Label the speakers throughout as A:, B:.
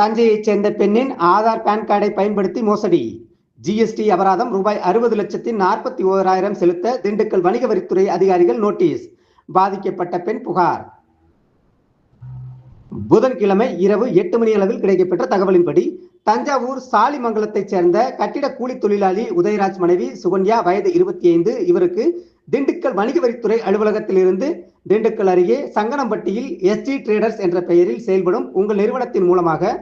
A: தஞ்சையைச் சேர்ந்த பெண்ணின் ஆதார் பான் கார்டை பயன்படுத்தி மோசடி. ஜிஎஸ்டி அபராதம் ரூபாய் அறுபது லட்சத்தி நாற்பத்தி ஓராயிரம் செலுத்த திண்டுக்கல் வணிக வரித்துறை அதிகாரிகள் நோட்டீஸ். பாதிக்கப்பட்ட பெண் புகார். புதன்கிழமை இரவு எட்டு மணி அளவில் கிடைக்கப்பெற்ற தகவலின்படி தஞ்சாவூர் சாலிமங்கலத்தைச் சேர்ந்த கட்டிட கூலி தொழிலாளி உதயராஜ் மனைவி சுகன்யா வயது இருபத்தி ஐந்து இவருக்கு திண்டுக்கல் வணிக வரித்துறை அலுவலகத்திலிருந்து திண்டுக்கல் அருகே சங்கனம்பட்டியில் எஸ்டி ட்ரேடர்ஸ் என்ற பெயரில் செயல்படும் உங்கள் நிறுவனத்தின் மூலமாக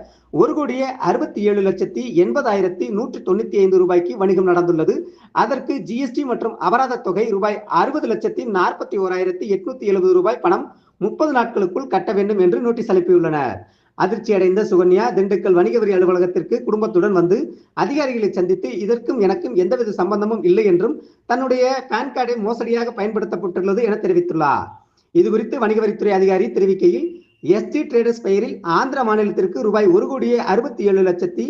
A: ஒரு கோடியே அறுபத்தி ஏழு லட்சத்தி எண்பதாயிரத்தி நூற்றி தொண்ணூத்தி ஐந்து ரூபாய்க்கு வணிகம் நடந்துள்ளது. அதற்கு ஜிஎஸ்டி மற்றும் அபராத தொகை ரூபாய் அறுபது லட்சத்தி நாற்பத்தி ஓராயிரத்தி எட்நூத்தி எழுபது ரூபாய் பணம் முப்பது நாட்களுக்குள் கட்ட வேண்டும் என்று நோட்டீஸ் அனுப்பியுள்ளனர். அதிர்ச்சி அடைந்த சுகன்யா திண்டுக்கல் வணிக வரி அலுவலகத்திற்கு குடும்பத்துடன் வந்து அதிகாரிகளை சந்தித்து இதற்கும் எனக்கும் எந்தவித சம்பந்தமும் இல்லை என்றும் தன்னுடைய பான் கார்டை மோசடியாக பயன்படுத்தப்பட்டுள்ளது என தெரிவித்துள்ளார். இது குறித்து வணிக வரித்துறை அதிகாரி தெரிவிக்கையில் எஸ்டி ட்ரேடர்ஸ் பெயரில் ஆந்திர மாநிலத்திற்கு ரூபாய் ஒரு கோடியே அறுபத்தி ஏழு லட்சத்தி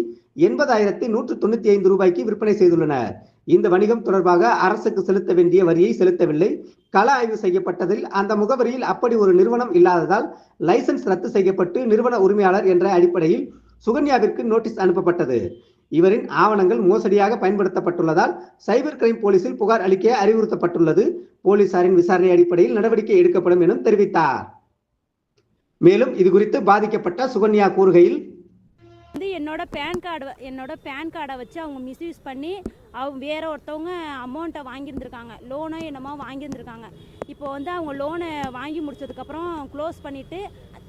A: எண்பதாயிரத்தி நூற்று தொண்ணூத்தி ஐந்து ரூபாய்க்கு விற்பனை செய்துள்ளனர். இந்த வணிகம் தொடர்பாக அரசுக்கு செலுத்த வேண்டிய வரியை செலுத்தவில்லை. கள ஆய்வு செய்யப்பட்டதில் அந்த முகவரியில் அப்படி ஒரு நிறுவனம் இல்லாததால் லைசன்ஸ் ரத்து செய்யப்பட்டு நிறுவன உரிமையாளர் என்ற அடிப்படையில் சுகன்யாவிற்கு நோட்டீஸ் அனுப்பப்பட்டது. இவரின் ஆவணங்கள் மோசடியாக பயன்படுத்தப்பட்டுள்ளதால் சைபர் கிரைம் போலீசில் புகார் அளிக்க அறிவுறுத்தப்பட்டுள்ளது. போலீசாரின் விசாரணை அடிப்படையில் நடவடிக்கை எடுக்கப்படும் எனும் தெரிவித்தார். மேலும் இது குறித்து பாதிக்கப்பட்ட சுகன்யா கூறுகையில்
B: வந்து என்னோட பேன் கார்டு என்னோட பேன் கார்டை வச்சு அவங்க மிஸ்யூஸ் பண்ணி அவங்க வேற ஒருத்தவங்க அமௌண்ட்டை வாங்கியிருந்திருக்காங்க. லோனோ என்னமோ வாங்கியிருந்திருக்காங்க. இப்போ வந்து அவங்க லோனை வாங்கி முடிச்சதுக்கப்புறம் க்ளோஸ் பண்ணிவிட்டு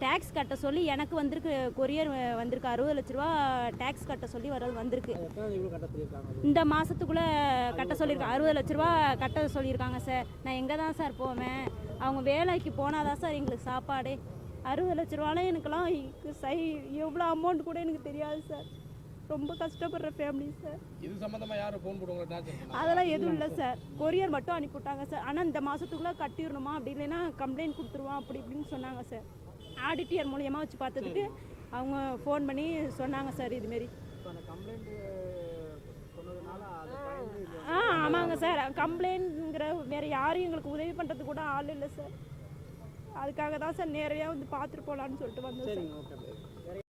B: டேக்ஸ் கட்ட சொல்லி எனக்கு வந்திருக்கு கொரியர் வந்திருக்கு அறுபது லட்ச ரூபா டேக்ஸ் கட்ட சொல்லி வர வந்திருக்கு. இந்த மாதத்துக்குள்ளே கட்ட சொல்லியிருக்காங்க அறுபது லட்ச ரூபா கட்ட சொல்லியிருக்காங்க சார். நான் எங்கே தான் சார் போவேன்? அவங்க வேலைக்கு போனால் தான் சார் எங்களுக்கு சாப்பாடு. அறுபது லட்ச ரூபாலாம் எனக்கெல்லாம் சை எவ்வளோ அமௌண்ட் கூட எனக்கு தெரியாது சார் ரொம்ப கஷ்டப்படுற ஃபேமிலி சார்
C: இது சம்பந்தமா யாரும் ஃபோன் பண்ணா
B: அதெல்லாம் எதுவும் இல்லை சார் கொரியர் மட்டும் அனுப்பிவிட்டாங்க சார் ஆனால் இந்த மாதத்துக்குள்ளே கட்டிடணுமா? அப்படி இல்லைன்னா கம்ப்ளைண்ட் கொடுத்துருவோம் அப்படி இப்படின்னு சொன்னாங்க சார் ஆடிட்டியர் மூலியமாக வச்சு பார்த்ததுக்கு அவங்க ஃபோன் பண்ணி சொன்னாங்க சார் இதுமாரி ஆ ஆமாங்க சார் கம்ப்ளைண்ட்ங்கிற வேறு யாரும் எங்களுக்கு உதவி பண்ணுறது கூட ஆள் இல்லை சார் அதுக்காக தான் சார் நேரடியாக வந்து பார்த்துட்டு போகலான்னு சொல்லிட்டு வந்தோம் சார்.